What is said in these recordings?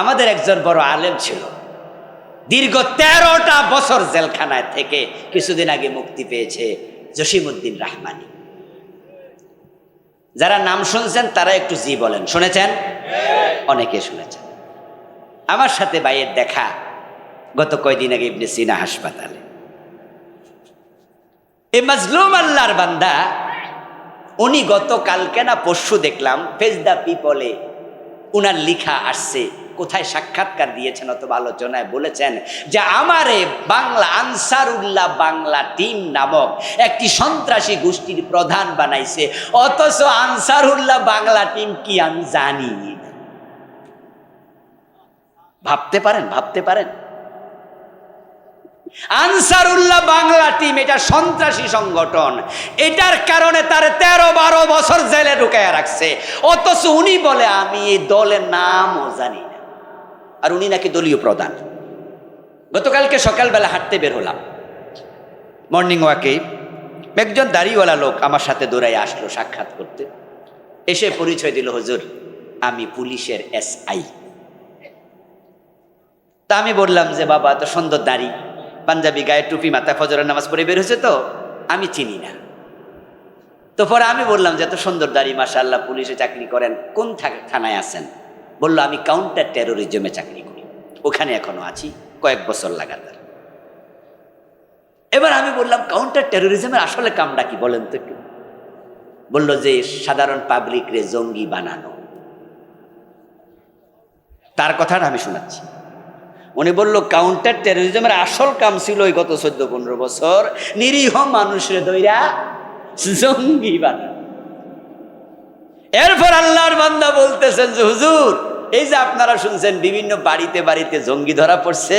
আমাদের একজন বড় আলেম ছিল। দীর্ঘ তেরোটা বছর জেলখানায় থেকে কিছুদিন আগে মুক্তি পেয়েছে জসিমউদ্দিন রাহমানি। যারা নাম শুনছেন, তারা একটু জি বলেন। শুনেছেন? অনেকে শুনেছেন। আমার সাথে বাইয়ের দেখা গত কয়দিন আগে ইবনে সিনা হাসপাতালে। এ মাজলুম আল্লাহর বান্দা, উনি গত কালকে না পরশু দেখলাম ফেস দ্য পিপলে উনার লিখা আসছে কোথায় সাক্ষাৎকার দিয়েছেন অথবা আলোচনায় বলেছেন যে আমারে বাংলা আনসারুল্লাহ বাংলা টিম নামক একটি সন্ত্রাসী গোষ্ঠীর প্রধান বানাইছে। অথচ আনসারুল্লাহ বাংলা টিম কি আমি জানি? ভাবতে পারেন ভাবতে পারেন। আনসারুল্লাহ বাংলা টিম এটা সন্ত্রাসী সংগঠন। এটার কারণে তার তেরো বারো বছর জেলে ঢুকাইয়া রাখছে। অথচ উনি বলে, আমি এই দলের নামও জানি। আর উনি নাকি দলীয় প্রধান। গতকালকে সকালবেলা হাঁটতে বের হলাম। মর্নিং ওয়াকে একজন দাড়িওয়ালা লোক আমার সাথে দৌড়াই আসলো সাক্ষাৎ করতে। এসে পরিচয় দিল, হুজুর, আমি পুলিশের এস আই তা আমি বললাম যে, বাবা তো সুন্দর দাড়ি। পাঞ্জাবি গায়ে টুপি, মাথা ফজরের নামাজ পড়ে বের হয়েছে তো? আমি চিনি না। তো পরে আমি বললাম যে, এত সুন্দর দাড়ি মাসা আল্লাহ পুলিশে চাকরি করেন। কোন থানায় আছেন? বলল, আমি কাউন্টার টেরোরিজমে চাকরি করি। ওখানে এখনও আছি, কয়েক বছর লাগাতার। এবার আমি বললাম কাউন্টার টেরোরিজমের আসলে কামটা কি বলেন তো একটু? বলল যে, সাধারণ পাবলিক রে জঙ্গি বানানো। তার কথাটা আমি শোনাচ্ছি। উনি বলল কাউন্টার টেরোরিজমের আসল কাম ছিল ওই গত চোদ্দ পনেরো বছর নিরীহ মানুষের দইরা জঙ্গি বানানো। এরপর আল্লাহর বান্দা বলতেছেন যে, হুজুর, এই যে আপনারা শুনছেন, বিভিন্ন বাড়িতে বাড়িতে জঙ্গি ধরা পড়ছে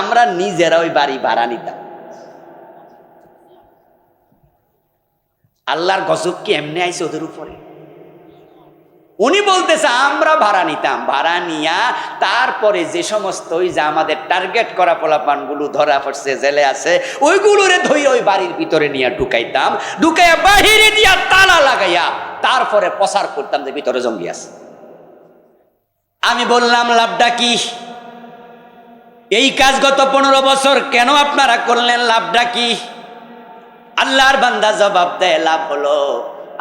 আমরা নিজেরা ওই বাড়ি ভাড়া নিতাম। আল্লাহর গজব কি এমনি আইছে ওদের উপরে? উনি বলতেছে, আমরা ভাড়া নিতাম। ভাড়া নিয়া তারপরে যে সমস্ত ওই যে আমাদের টার্গেট করা পোলাপানগুলো ধরা পড়ছে, জেলে আছে, ওইগুলোরে ধরে ওই বাড়ির ভিতরে নিয়ে ঢুকাইতাম। ঢুকাইয়া বাহিরে দিয়া তালা লাগাইয়া তারপরে প্রচার করতাম যে ভিতরে জঙ্গি আছে। আমি বললাম, লাভটা কি? এই কাজ গত পনেরো বছর কেন আপনারা করলেন? লাভটা কি? আল্লাহর বান্দা জবাব দেয়, লাভ হলো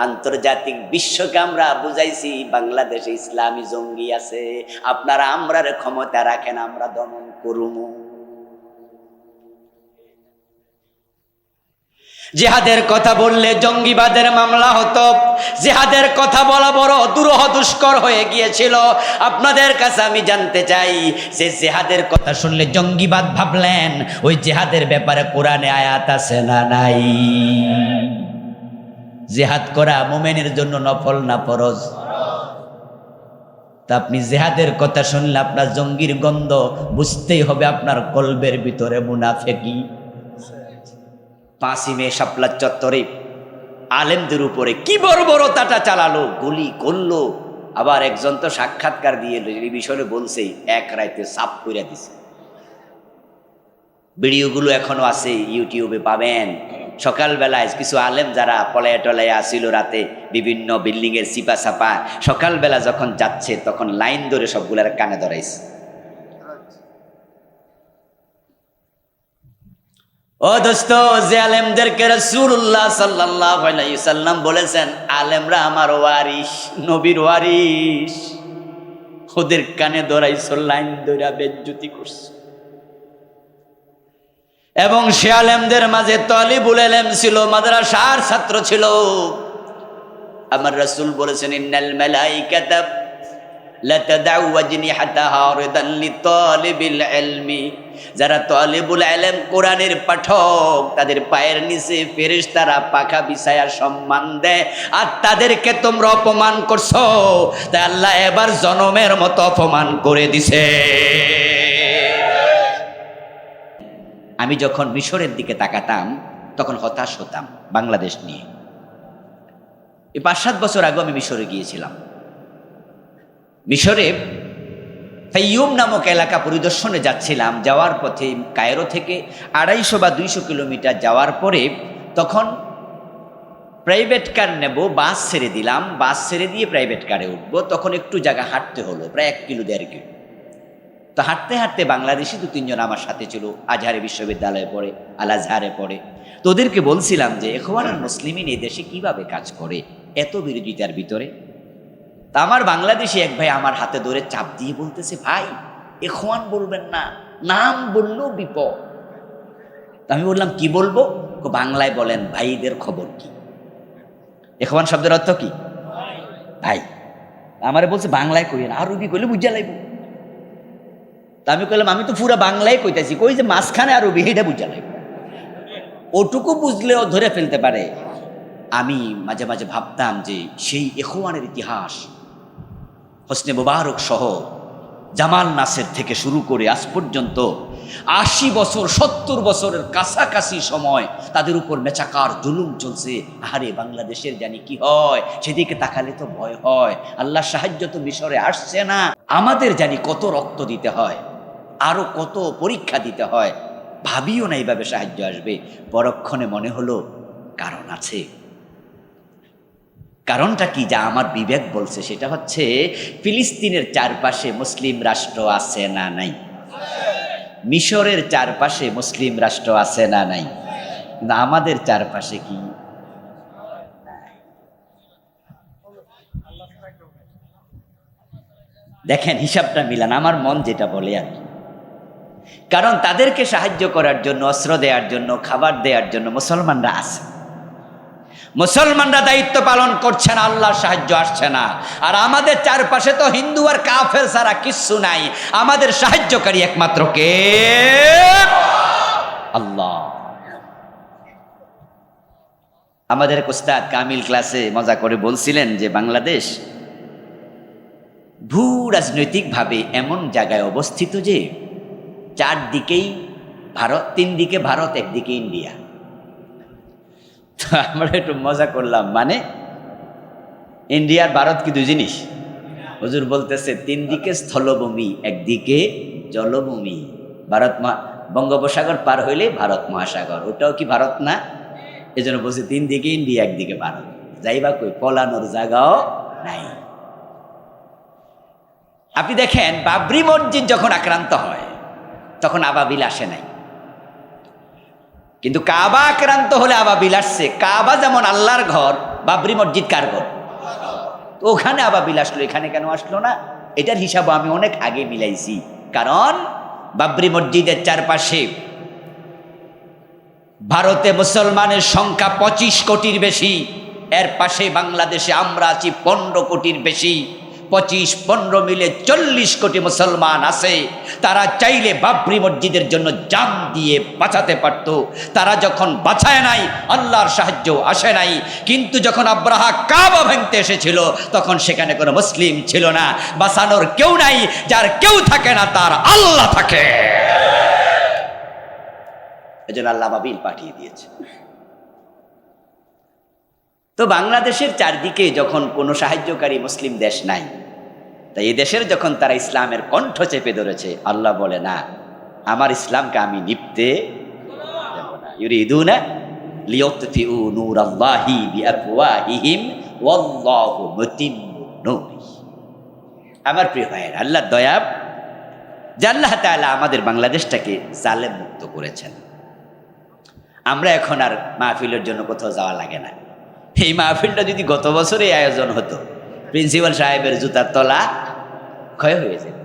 আন্তর্জাতিক বিশ্বকে আমরা বুঝাইছি, বাংলাদেশে ইসলামী জঙ্গি আছে, আপনারা আমরার ক্ষমতা রাখেন, আমরা দমন করুম। জেহাদের কথা বললে জঙ্গিবাদের মামলা হতো, জেহাদের কথা বলা বড় দুরহ দুষ্কর হয়ে গিয়েছিল। আপনাদের কাছে আমি জানতে চাই যে জেহাদের কথা শুনলে জঙ্গিবাদ ভাবলেন, ওই জেহাদের ব্যাপারে কোরআনে আয়াত আছে না নাই? জেহাদ করা মোমেনের জন্য নফল না ফরজ? তা আপনি জেহাদের কথা শুনলে আপনার জঙ্গির গন্ধ বুঝতেই হবে আপনার কলবের ভিতরে মুনাফেকি পাঁচই মে শাপলা চত্বরে আলেমদের উপরে কি বড় বড় তাটা চালালো, গুলি করল। আবার একজন তো সাক্ষাৎকার দিয়ে টেলিভিশনে বলছে, এক রাইতে সাফ করে দিছে। ভিডিওগুলো এখনও আছে, ইউটিউবে পাবেন। সকালবেলায় কিছু আলেম যারা পলায়া টলায়া আসিল রাতে, বিভিন্ন বিল্ডিংয়ের চিপা চাপা সকালবেলা যখন যাচ্ছে তখন লাইন ধরে সবগুলার কানে ধরাইছে। ও দোস্ত, যে আলেমদেরকে রসুল্লাহ সাল্লাহ সাল্লাম বলেছেন, আলেমরা আমার ওয়ারিস নবীর ওয়ারিস ওদের কানে ধরাইছ, লাইন ধরা বেজ্জুতি করছে। এবং সে আলেমদের মাঝে তলিবুল আলেম ছিল, মাদ্রাসার ছাত্র ছিল। আমার রাসূল বলেছেন, ইন্নাল লিতালিবিল ইলমি। যারা তালিবুল ইলম কোরআনের পাঠক, তাদের পায়ের নিচে ফেরেশতারা পাখা বিছায়া সম্মান দেয়, আর তাদেরকে তোমরা অপমান করছ। তাই আল্লাহ এবার জনমের মতো অপমান করে দিছে। আমি যখন মিশরের দিকে তাকাতাম, তখন হতাশ হতাম বাংলাদেশ নিয়ে। এই পাঁচ সাত বছর আগে আমি মিশরে গিয়েছিলাম। মিশরে ফাইয়ুম নামক এলাকা পরিদর্শনে যাচ্ছিলাম, যাওয়ার পথে কায়রো থেকে আড়াইশো বা দুইশো কিলোমিটার যাওয়ার পরে তখন প্রাইভেট কার নেব, বাস ছেড়ে দিলাম, বাস ছেড়ে দিয়ে প্রাইভেট কারে উঠবো, তখন একটু জায়গা হাঁটতে হলো, প্রায় এক কিলো, দেড় কিলো। তো হাঁটতে হাঁটতে বাংলাদেশি দু তিনজন আমার সাথে ছিল, আজহারে বিশ্ববিদ্যালয়ে পড়ে, আল আজহারে পড়ে। তো ওদেরকে বলছিলাম যে এখওয়ান মুসলিমিন এই দেশে কীভাবে কাজ করে? এত বিরোধিতার ভিতরে? তা আমার বাংলাদেশি এক ভাই আমার হাতে ধরে চাপ দিয়ে বলতেছে, ভাই, এখওয়ান বলবেন না, নাম বললেও বিপদ। আমি বললাম, কি বলব? বাংলায় বলেন, ভাইদের খবর কি? এখওয়ান শব্দের অর্থ কি? ভাই। আমারে বলছে, বাংলায় কই না আরবি কইলে বুঝা লাগবে তা আমি কইলাম, আমি তো পুরো বাংলায় কইতাছি, কই যে মাঝখানে আরবি এটা বুঝা লাগবে। ওটুকু বুঝলেও ধরে ফেলতে পারে। আমি মাঝে মাঝে ভাবতাম যে সেই এখওয়ানের ইতিহাস, হোসনে মোবারক সহ জামাল নাসের থেকে শুরু করে আজ পর্যন্ত আশি বছর, সত্তর বছরের কাছাকাছি সময় তাদের উপর মেচাকার জুলুম চলছে। আরে বাংলাদেশের জানি কি হয়, সেদিকে তাকালে তো ভয় হয়। আল্লাহ সাহায্য তো মিশরে আসছে না। আমাদের জানি কত রক্ত দিতে হয়। আরও কত পরীক্ষা দিতে হয়, ভাবিও না এইভাবে সাহায্য আসবে। পরক্ষণে মনে হলো, কারণ আছে। কারণটা কি যা আমার বিবেক বলছে? সেটা হচ্ছে, ফিলিস্তিনের চারপাশে মুসলিম রাষ্ট্র আছে না নাই? মিশরের চারপাশে মুসলিম রাষ্ট্র আছে না নাই? কিন্তু আমাদের চারপাশে কি? দেখেন, হিসাবটা মিলান, আমার মন যেটা বলে আর কি। কারণ তাদেরকে সাহায্য করার জন্য, অস্ত্র দেওয়ার জন্য, খাবার দেওয়ার জন্য মুসলমানরা আছে। মুসলমানরা দায়িত্ব পালন করছে না, আল্লাহর সাহায্য আসছে না। আর আমাদের চারপাশে তো হিন্দু আর কাফের ছাড়া কিচ্ছু নাই। আমাদের সাহায্যকারী একমাত্র কে? আল্লাহ। আমাদের কোস্তাদ কামিল ক্লাসে মজা করে বলছিলেন যে, বাংলাদেশ ভূ রাজনৈতিকভাবে এমন জায়গায় অবস্থিত যে চারদিকেই ভারত তিন দিকে ভারত, একদিকে ইন্ডিয়া। তো আমরা একটু মজা করলাম। মানে ইন্ডিয়া আর ভারত কি দুই জিনিস? হুজুর বলতেছে তিন দিকে স্থলভূমি, একদিকে জলভূমি। ভারত বঙ্গোপসাগর পার হইলে ভারত মহাসাগর। ওটাও কি ভারত না? এই জন্য বলছে তিন দিকে ইন্ডিয়া, একদিকে ভারত। যাইবা কই, পলানোর জায়গাও নাই। আপনি দেখেন, বাবরি মসজিদ যখন আক্রান্ত হয় তখন আবাবিল আসে নাই। কিন্তু কাবা আক্রান্ত হলে আবাবিল আসছে। কাবা যেমন আল্লাহর ঘর, বাবরি মসজিদ কার ঘর? তো ওখানে আবাবিল আসলো, এখানে কেন আসলো না? এটার হিসাব আমি অনেক আগে মিলাইছি। কারণ বাবরি মসজিদের চারপাশে ভারতে মুসলমানের সংখ্যা পঁচিশ কোটির বেশি, এর পাশে বাংলাদেশে আমরা আছি পনেরো কোটির বেশি। পঁচিশ, পনেরো মিলে চল্লিশ কোটি মুসলমান আছে। তারা চাইলে বাবরি মসজিদের জন্য জান দিয়ে বাঁচাতে পারত। তারা যখন বাঁচায় নাই, আল্লাহর সাহায্য আসে নাই। কিন্তু যখন আব্রাহা কাবা ভাঙতে এসেছিল, তখন সেখানে কোনো মুসলিম ছিল না। বাঁচানোর কেউ নাই, যার কেউ থাকে না, তার আল্লাহ থাকে। এজন্য আল্লাহ বাবিল পাঠিয়ে দিয়েছে। তো বাংলাদেশের চারদিকে যখন কোনো সাহায্যকারী মুসলিম দেশ নাই, তাই এই দেশের যখন তারা ইসলামের কণ্ঠ চেপে ধরেছে, আল্লাহ বলে, না, আমার ইসলামকে আমি নিপতে আমার প্রিয় ভাইয়ের আল্লাহ দয়া, যে আল্লাহ আমাদের বাংলাদেশটাকে জালেম মুক্ত করেছেন। আমরা এখন আর মাহফিলের জন্য কোথাও যাওয়া লাগে না। এই মাহফিলটা যদি গত বছরে আয়োজন হতো প্রিন্সিপাল সাহেবের জুতার তলা ক্ষয় হয়ে যেত।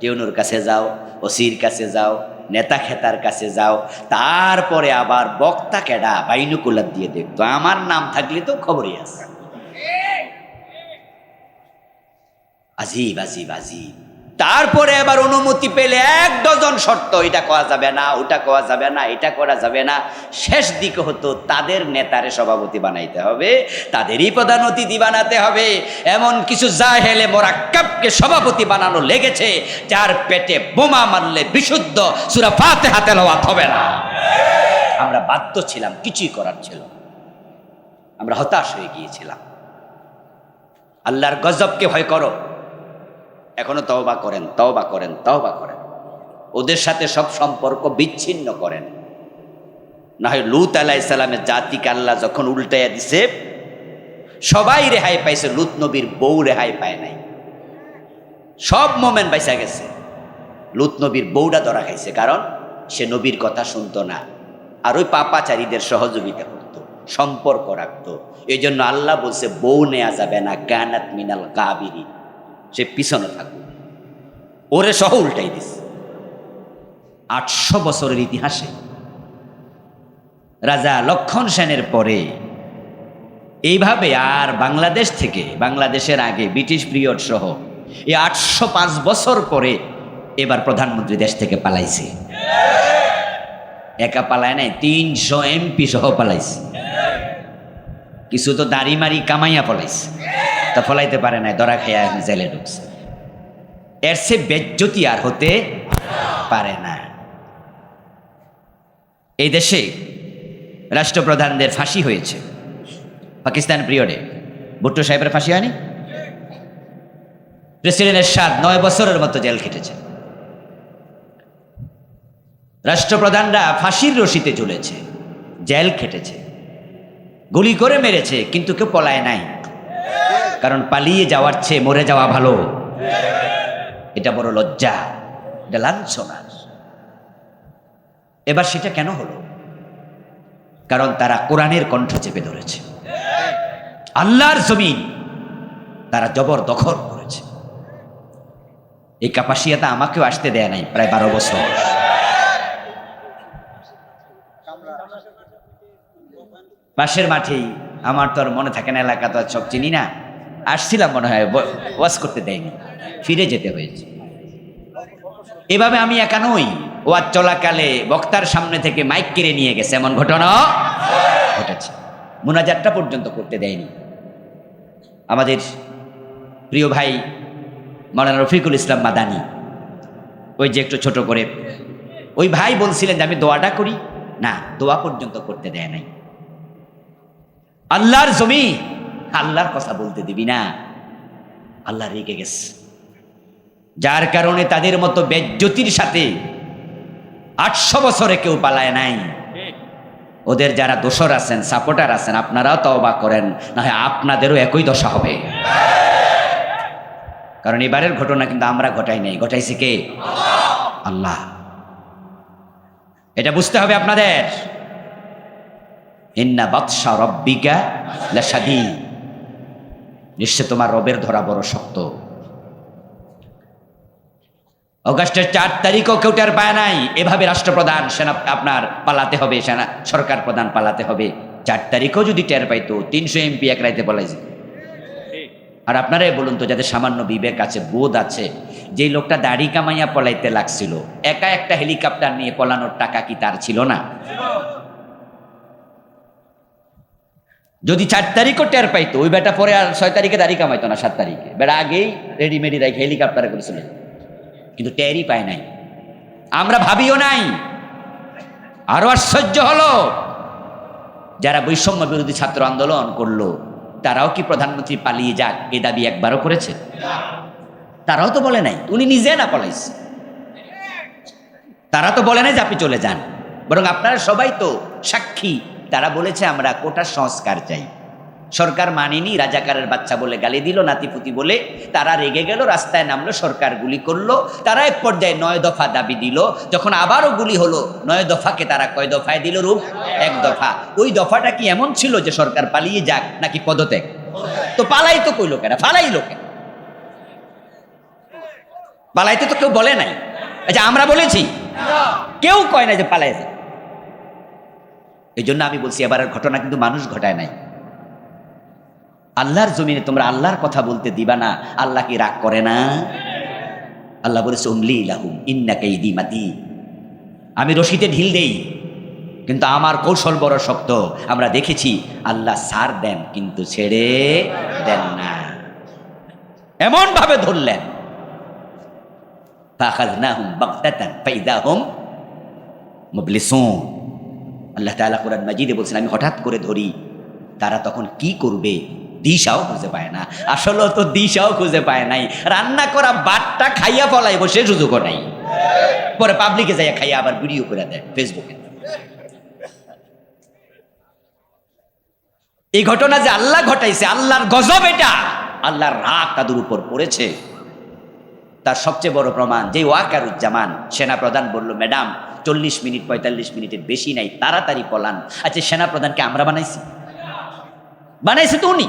টিউনুর কাছে যাও ওসির কাছে যাও নেতা খেতার কাছে যাও তারপরে আবার বক্তা কেডা বাইনুকুলার দিয়ে দেখতো। আমার নাম থাকলে তো খবরই আছে। আজিব আজিব আজিব। তারপরে এবার অনুমতি পেলে এক ডজন শর্ত, এটা করা যাবে না, ওটা করা যাবে না, এটা করা যাবে না। শেষ দিকে হতো, তাদের নেতারে সভাপতি বানাইতে হবে, তাদেরই প্রধান অতিথি বানাতে হবে। এমন কিছু যা জাহেলে মোরাক্কাবকে সভাপতি বানানো লেগেছে, যার পেটে বোমা মারলে বিশুদ্ধ সুরা ফাতে হাতে লওয়াত হবে না। আমরা বাধ্য ছিলাম, কিছুই করার ছিল আমরা হতাশ হয়ে গিয়েছিলাম। আল্লাহর গজবকে ভয় করো। এখনও তওবা করেন তওবা করেন তওবা করেন। ওদের সাথে সব সম্পর্ক বিচ্ছিন্ন করেন। না হয় লুত আলাহ ইসলামের জাতিকে আল্লাহ যখন উল্টাইয়া দিছে, সবাই রেহাই পাইছে, লুত নবীর বউ রেহাই পায় নাই। সব মোমেন বাইসা গেছে। লুত নবীর বউটা ধরা খাইছে, কারণ সে নবীর কথা শুনতো না। আর ওই পাপাচারীদের সহযোগিতা করতো, সম্পর্ক রাখতো। এই জন্য আল্লাহ বলছে, বউ নেওয়া যাবে না, গানাত মিনাল গাবিরি সে পিছনে থাকুক ওরে সহ উল্টাই দিস আটশো বছরের ইতিহাসে রাজা লক্ষণ সেনের পরে এইভাবে আর বাংলাদেশ থেকে, বাংলাদেশের আগে ব্রিটিশ পিরিয়ড সহ এই আটশো পাঁচ বছর পরে এবার প্রধানমন্ত্রী দেশ থেকে পালাইছে। একা পালায় নাই, তিনশো এমপি সহ পালাইছে। কিছু তো দাড়ি মারি কামাইয়া পলাইছে। তা ফলাইতে পারে নাই দরা খাইয়া জেলে ঢুকছে। এর সে বেজ্জতি আর হতে পারে না। এই দেশে রাষ্ট্রপ্রধানদের ফাঁসি হয়েছে। পাকিস্তান পিরিয়ডে ভুট্টো সাহেবের ফাঁসি হয়নি? প্রেসিডেন্টের সাত নয় বছরের মতো জেল খেটেছে। রাষ্ট্রপ্রধানরা ফাঁসির রশিতে ঝুলেছে, জেল খেটেছে, গুলি করে মেরেছে, কিন্তু কেউ পলায় নাই। কারণ পালিয়ে যাওয়ার চেয়ে মরে যাওয়া ভালো। এটা বড় লজ্জা, এটা লাঞ্ছনা। এবার সেটা কেন হলো? কারণ তারা কোরআনের কণ্ঠ চেপে ধরেছে। আল্লাহর জমিন তারা জবর দখল করেছে। এই কাপাসিয়াটা আমাকেও আসতে দেয় নাই প্রায় বারো বছর। পাশের মাঠেই, আমার তো আর মনে থাকে না, এলাকা তো আর সব চিনি না। আসছিলাম মনে হয় ওয়াশ করতে দেয়নি, ফিরে যেতে হয়েছে। এভাবে আমি একা নই, ওয়াজ চলাকালে বক্তার সামনে থেকে মাইক কেড়ে নিয়ে গেছে, এমন ঘটনা ঘটেছে। মোনাজাতটা পর্যন্ত করতে দেয়নি। আমাদের প্রিয় ভাই মৌলানা রফিকুল ইসলাম মাদানি, ওই যে একটু ছোট করে, ওই ভাই বলছিলেন যে আমি দোয়াটা করি। না, দোয়া পর্যন্ত করতে দেয় নাই। আল্লাহর জমি আল্লাহর কথা বলতে দিবি না। আল্লাহ রেগে গেছে। যার কারণে তাদের মতো বেজ্যোতির সাথে আটশো বছরে কেউ পালায় নাই। ওদের যারা দোসর আছেন, সাপোর্টার আছেন, আপনারাও তওবা করেন না হয় আপনাদেরও একই দশা হবে। কারণ এবারের ঘটনা কিন্তু আমরা ঘটাই নাই। ঘটাইছি কে? আল্লাহ। এটা বুঝতে হবে আপনাদের। ইন্না বাদশা রব্বিকা লাসাদি নিশ্চয় তোমার রবের ধরা বড় শক্ত। অগাস্টের চার তারিখও কেউ টের পায় নাই। এভাবে রাষ্ট্রপ্রধান সেনা আপনার পালাতে হবে, সেনা সরকার প্রধান পালাতে হবে। চার তারিখও যদি টের পাইতো তিনশো এমপি এক রাইতে পালাইছে আর আপনারাই বলুন তো, যাদের সামান্য বিবেক আছে, বোধ আছে, যেই লোকটা দাড়ি কামাইয়া পলাইতে লাগছিল, একা একটা হেলিকপ্টার নিয়ে পলানোর টাকা কি তার ছিল না? যদি চার তারিখও টের পাইতো, ওই বেটা পরে আর ছয় তারিখে দাড়ি কামাইতো না, সাত তারিখে। বেটা আগেই রেডিমেডি রাখে হেলিকপ্টারে করে চলে কিন্তু টেরই পায় নাই। আমরা ভাবিও নাই। আরও আশ্চর্য হলো, যারা বৈষম্য বিরোধী ছাত্র আন্দোলন করল, তারাও কি প্রধানমন্ত্রী পালিয়ে যাক এ দাবি একবারও করেছে? তারাও তো বলে নাই। উনি নিজে না পলাইছে। তারা তো বলে নাই যে আপনি চলে যান। বরং আপনারা সবাই তো সাক্ষী। তারা বলেছে, আমরা কোটার সংস্কার চাই। সরকার মানেনি, রাজাকারের বাচ্চা বলে গালি দিল, নাতিপুতি বলে তারা রেগে গেল, রাস্তায় নামলো, সরকার গুলি করল, তারা এক পর্যায়ে নয় দফা দাবি দিল, যখন আবারও গুলি হলো, নয় দফাকে তারা কয় দফায় দিল, রূপ? এক দফা। ওই দফাটা কি এমন ছিল যে সরকার পালিয়ে যাক নাকি পদত্যাগ? তো পালাই তো কই লোকেরা? পালাই লোকে পালাইতে তো কেউ বলে নাই। আচ্ছা আমরা বলেছি। কেউ কয় না যে পালাই যায় এই জন্য আমি বলছি, এবারের ঘটনা কিন্তু মানুষ ঘটায় নাই। আল্লাহর জমিনে তোমরা আল্লাহর কথা বলতে দিবা না, আল্লাহ কি রাগ করে না? আল্লাহ বলেছে, উমলি লাহুম, ইন্না কাইদি মাতি। আমি রশিতে ঢিল দেই, কিন্তু আমার কৌশল বড় শক্ত। আমরা দেখেছি, আল্লাহ সার দেন, কিন্তু ছেড়ে দেন না। এমন ভাবে ধরলেন। ফাখাযনাহুম বাগতাতান ফাইদাহুম মুবলিসুন। আল্লাহ তাআলা কোরআন মাজিদে বলছেন, আমি হঠাৎ করে ধরি। তারা তখন কি করবে? দিশাও খুঁজে পায় না। আসলে তো দিশাও খুঁজে পায় নাই। রান্না করা বাটটা খাইয়া ফলাই বসে সুযোগও নাই। পরে পাবলিকে যাইয়া খাইয়া আবার ভিডিও করে দেয় ফেসবুকে এই ঘটনা যে আল্লাহ ঘটাইছে, আল্লাহর গজব এটা। আল্লাহর রাগ তাদের উপর পড়েছে। তার সবচেয়ে বড় প্রমাণ যে ওয়াকারুজ্জামান, সেনাপ্রধান বলল, ম্যাডাম চল্লিশ মিনিট, পঁয়তাল্লিশ মিনিটের বেশি নাই, তাড়াতাড়ি পলান। আচ্ছা সেনাপ্রধানকে আমরা বানাইছি? বানাইছে তো উনি।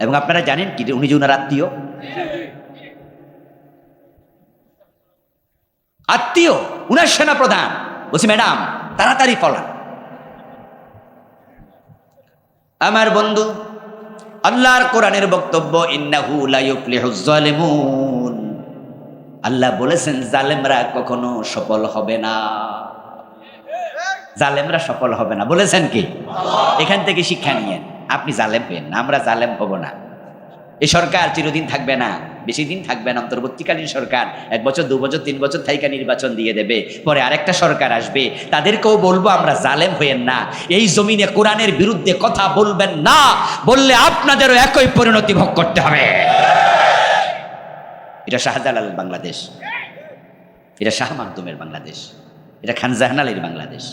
এবং আপনারা জানেন কি উনি যে উনার আত্মীয়? আত্মীয়, উনার সেনাপ্রধান। বলছি, ম্যাডাম, তাড়াতাড়ি পলান। আমার বন্ধু, আল্লাহর কোরআনের বক্তব্য, ইন্নাহু লা ইউফলিহুজ জালিমুন। আল্লাহ বলেছেন, জালেমরা কখনো সফল হবে না। জালেমরা সফল হবে না। বলেছেন কি? এখান থেকে শিক্ষা নিয়েন, আপনি জালেম পেন আমরা জালেম হব না। এই সরকার চিরদিন থাকবে না, বেশি দিন থাকবে না, অন্তর্বর্তীকালীন সরকার এক বছর, দু বছর, তিন বছর থাইকা নির্বাচন দিয়ে দেবে, পরে আরেকটা সরকার আসবে। তাদেরকেও বলব, আমরা জালেম হইয়েন না। এই জমিনে কোরআনের বিরুদ্ধে কথা বলবেন না, বললে আপনাদেরও একই পরিণতি ভোগ করতে হবে। এটা শাহজালাল বাংলাদেশ। এটা শাহ মাকদুমের বাংলাদেশ। এটা খান জাহানালের বাংলাদেশ।